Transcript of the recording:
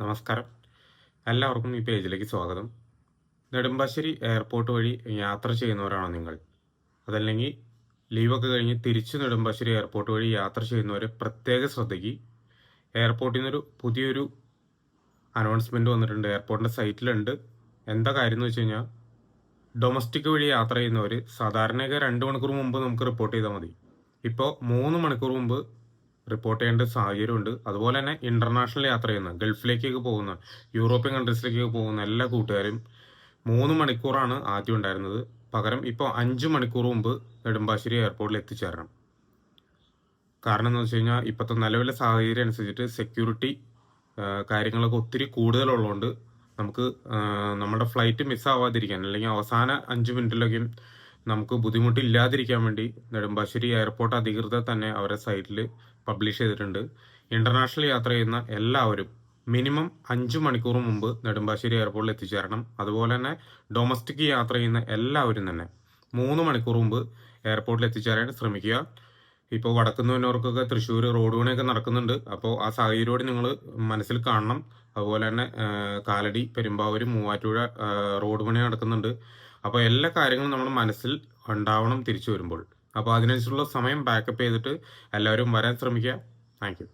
നമസ്കാരം. എല്ലാവർക്കും ഈ പേജിലേക്ക് സ്വാഗതം. നെടുമ്പാശ്ശേരി എയർപോർട്ട് വഴി യാത്ര ചെയ്യുന്നവരാണോ നിങ്ങൾ? അതല്ലെങ്കിൽ ലീവൊക്കെ കഴിഞ്ഞ് തിരിച്ച് നെടുമ്പാശ്ശേരി എയർപോർട്ട് വഴി യാത്ര ചെയ്യുന്നവരെ പ്രത്യേക ശ്രദ്ധയ്ക്ക് എയർപോർട്ടിൽ നിന്നൊരു പുതിയൊരു അനൗൺസ്മെന്റ് വന്നിട്ടുണ്ട്. എയർപോർട്ടിന്റെ സൈറ്റിലുണ്ട്. എന്താ കാര്യം എന്ന് വെച്ച് കഴിഞ്ഞാൽ ഡൊമസ്റ്റിക് വഴി യാത്ര ചെയ്യുന്നവർ സാധാരണയൊക്കെ രണ്ട് മണിക്കൂർ മുമ്പ് നമുക്ക് റിപ്പോർട്ട് ചെയ്താൽ മതി. ഇപ്പോൾ മൂന്ന് മണിക്കൂർ മുമ്പ് റിപ്പോർട്ട് ചെയ്യേണ്ട സാഹചര്യമുണ്ട്. അതുപോലെ തന്നെ ഇന്റർനാഷണൽ യാത്ര ചെയ്യുന്ന ഗൾഫിലേക്കൊക്കെ പോകുന്ന യൂറോപ്യൻ കൺട്രീസിലേക്കൊക്കെ പോകുന്ന എല്ലാ കൂട്ടുകാരും മൂന്ന് മണിക്കൂറാണ് ആദ്യം ഉണ്ടായിരുന്നത്. പകരം ഇപ്പോൾ അഞ്ച് മണിക്കൂർ മുമ്പ് നെടുമ്പാശ്ശേരി എയർപോർട്ടിൽ എത്തിച്ചേരണം. കാരണം എന്ന് വെച്ച് കഴിഞ്ഞാൽ ഇപ്പോഴത്തെ നിലവിലെ സാഹചര്യം അനുസരിച്ചിട്ട് സെക്യൂരിറ്റി കാര്യങ്ങളൊക്കെ ഒത്തിരി കൂടുതലുള്ളതുകൊണ്ട് നമുക്ക് നമ്മുടെ ഫ്ലൈറ്റ് മിസ്സാവാതിരിക്കാൻ അല്ലെങ്കിൽ അവസാന അഞ്ച് മിനിറ്റിലൊക്കെ നമുക്ക് ബുദ്ധിമുട്ടില്ലാതിരിക്കാൻ വേണ്ടി നെടുമ്പാശ്ശേരി എയർപോർട്ട് അധികൃതർ തന്നെ അവരുടെ സൈറ്റിൽ പബ്ലിഷ് ചെയ്തിട്ടുണ്ട്. ഇന്റർനാഷണൽ യാത്ര ചെയ്യുന്ന എല്ലാവരും മിനിമം അഞ്ച് മണിക്കൂർ മുമ്പ് നെടുമ്പാശ്ശേരി എയർപോർട്ടിൽ എത്തിച്ചേരണം. അതുപോലെ തന്നെ ഡൊമസ്റ്റിക് യാത്ര ചെയ്യുന്ന എല്ലാവരും തന്നെ മൂന്ന് മണിക്കൂർ മുമ്പ് എയർപോർട്ടിൽ എത്തിച്ചേരാൻ ശ്രമിക്കുക. ഇപ്പോൾ വടക്കുന്നവനവർക്കൊക്കെ തൃശ്ശൂർ റോഡ് പണിയൊക്കെ നടക്കുന്നുണ്ട്. അപ്പോൾ ആ സാഹചര്യോട് നിങ്ങൾ മനസ്സിൽ കാണണം. അതുപോലെ തന്നെ കാലടി പെരുമ്പാവൂർ മൂവാറ്റുപുഴ റോഡ് പണി നടക്കുന്നുണ്ട്. അപ്പോൾ എല്ലാ കാര്യങ്ങളും നമ്മുടെ മനസ്സിൽ ഉണ്ടാവണം തിരിച്ചു വരുമ്പോൾ. അപ്പോൾ അതിനനുസരിച്ചുള്ള സമയം ബാക്കപ്പ് ചെയ്തിട്ട് എല്ലാവരും വരാൻ ശ്രമിക്കുക. താങ്ക്